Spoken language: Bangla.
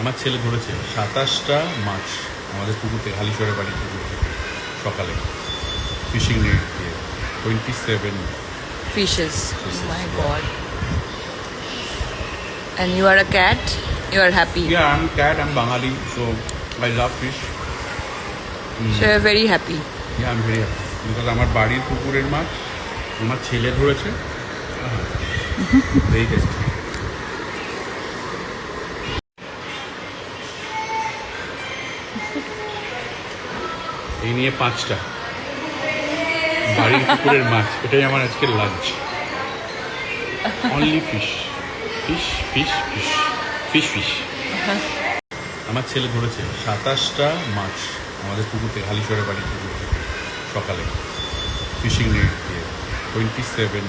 আমার ছেলে ধরেছে সাতাশটা মাছ আমাদের পুকুর থেকে হালিশরের বাড়ির পুকুর থেকে সকালে ফিশিং নেট দিয়ে twenty seven Fishes. Fishes, my god. And you are a cat? You are happy. Yeah, I'm cat, I'm Bengali, so I love fish. Mm. So you are very happy. Yeah, I'm very happy. Because আমার বাড়ির পুকুরের মাছ আমার ছেলে ধরেছে ভেরি টেস্টি এই নিয়ে পাঁচটা। বাড়ির পুকুরের মাছ, এটাই আমার আজকের lunch only fish fish fish fish fish fish আমার ছেলে ধরেছে সাতাশটা মাছ আমাদের পুকুরতে হালিশরের বাড়ির পুকুর সকালে। ফিশিং নেট দিয়ে টোয়েন্টি সেভেন